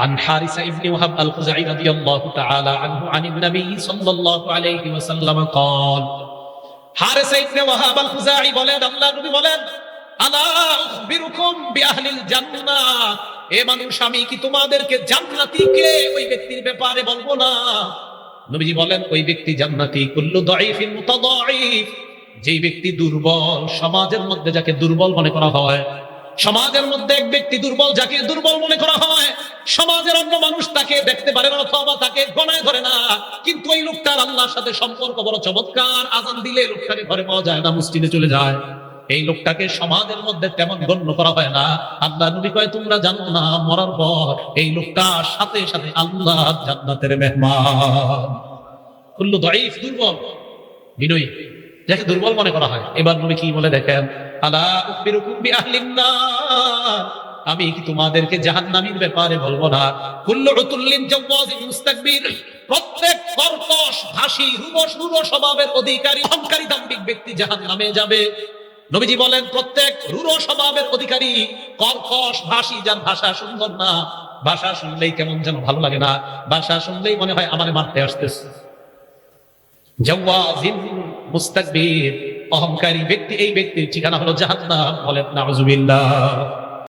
عن حارثة بن وهب الخزاعي رضي الله تعالى عنه عن النبي صلى الله عليه وسلم قال হারেসা ইবনে ওয়াহাব আল খুজাই বলেন আল্লাহ নবী বলেন আলা উখবিরুকুম বিআহলিল জান্নাহ এ মানুষ আমি কি তোমাদেরকে জান্নাতি কে ওই ব্যক্তির ব্যাপারে বলবো না নবীজি বলেন ওই ব্যক্তি জান্নাতি কুল্লু দাঈফিন মুতাদাঈফ যেই ব্যক্তি দুর্বল সমাজের মধ্যে যাকে দুর্বল মনে করা হয় সমাজের মধ্যে এক ব্যক্তি দুর্বল যাকে দুর্বল মনে করা হয় সমাজের অন্য মানুষ তাকে দেখতে পারে না, অথবা তাকে গণায় ধরে না। কিন্তু ওই লোকটার আল্লাহর সাথে সম্পর্ক বড় চমৎকার। আজান দিলে লোকটাকে ঘরে পাওয়া যায় না, মসজিদে চলে যায়। এই লোকটাকে সমাজের মধ্যে তেমন গণ্য করা হয় না। আল্লাহ নবী কয়, তোমরা জানো না, মরার পর এই লোকটার সাথে সাথে আল্লাহ জান্নাতের মেহমান। কুল্লু দাইফ দুর্বল, বিনয়ী, যাকে দুর্বল মনে করা হয়। এবার নবী কি বলে দেখেন? আলা উখবিরুকুম বিআহলিন নার। আমি তোমাদেরকে জাহান্নামীর ব্যাপারে বলব না? মুস্তাকবির অহংকারী ব্যক্তি ভাষী না শুনলেই না মনে হয় আমারে মারতে আসতেছে। মুস্তাকবির, অহংকারী ব্যক্তি, এই ব্যক্তির ঠিকানা হলো জাহান্নাম বলেন, নাউজুবিল্লাহ।